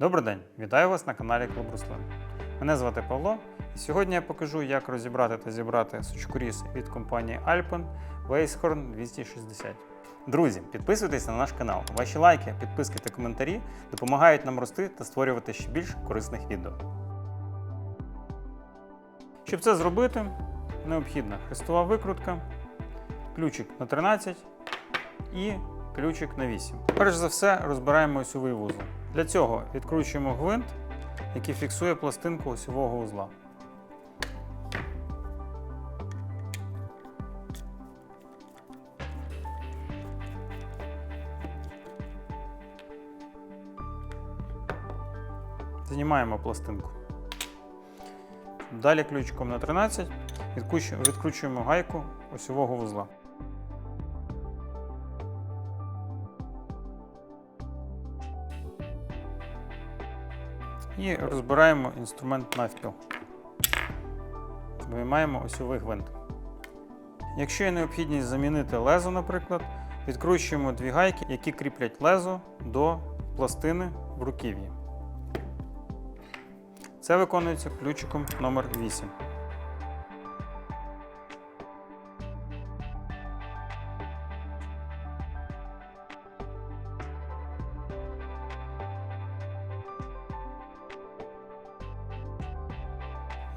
Добрий день! Вітаю вас на каналі Клуб Руслин. Мене звати Павло, і сьогодні я покажу, як розібрати та зібрати сучкоріз від компанії Alpen Weisshorn 260. Друзі, підписуйтесь на наш канал. Ваші лайки, підписки та коментарі допомагають нам рости та створювати ще більш корисних відео. Щоб це зробити, необхідна хрестова викрутка, ключик на 13 і ключик на 8. Перш за все розбираємо осьовий вузол. Для цього відкручуємо гвинт, який фіксує пластинку осьового узла. Знімаємо пластинку. Далі ключиком на 13 відкручуємо гайку осьового вузла. І розбираємо інструмент навпіл. Виймаємо осьовий гвинт. Якщо є необхідність замінити лезо, наприклад, відкручуємо дві гайки, які кріплять лезо до пластини в руків'ї. Це виконується ключиком номер 8.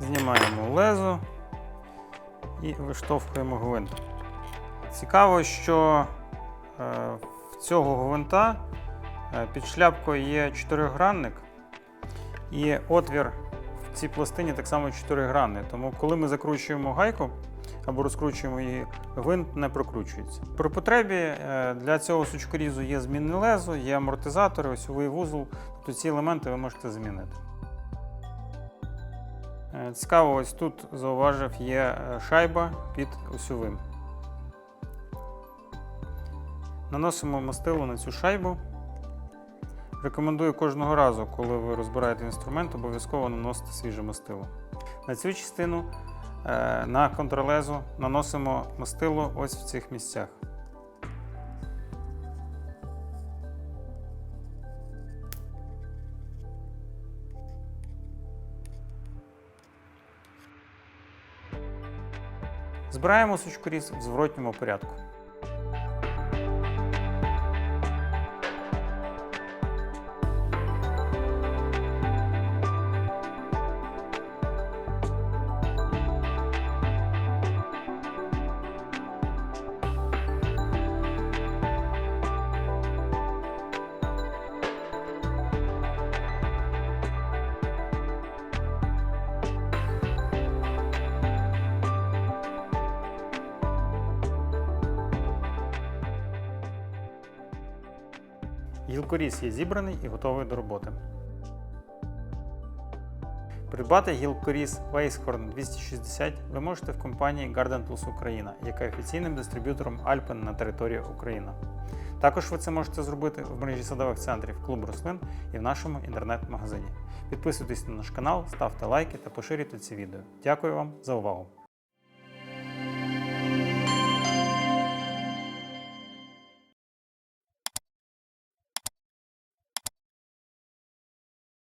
Знімаємо лезо і виштовхуємо гвинт. Цікаво, що е, в цього гвинта е, під шляпкою є чотиригранник, і отвір в цій пластині так само чотиригранний. Тому, коли ми закручуємо гайку або розкручуємо її, гвинт не прокручується. При потребі е, для цього сучкорізу є змінне лезо, є амортизатори, осьовий вузол. Тобто ці елементи ви можете змінити. Е, Цікаво, ось тут зауважив, є е, шайба під осьовим. Наносимо мастило на цю шайбу. Рекомендую кожного разу, коли ви розбираєте інструмент, обов'язково наносити свіже мастило. На цю частину е, на контролезу наносимо мастило ось в цих місцях. Збираємо сучкоріз в зворотньому порядку. Гілкоріз є зібраний і готовий до роботи. Придбати гілкоріз Weisshorn 260 ви можете в компанії Garden Plus Україна, яка є офіційним дистриб'ютором Alpen на території України. Також ви це можете зробити в мережі садових центрів Клуб Рослин і в нашому інтернет-магазині. Підписуйтесь на наш канал, ставте лайки та поширюйте ці відео. Дякую вам за увагу!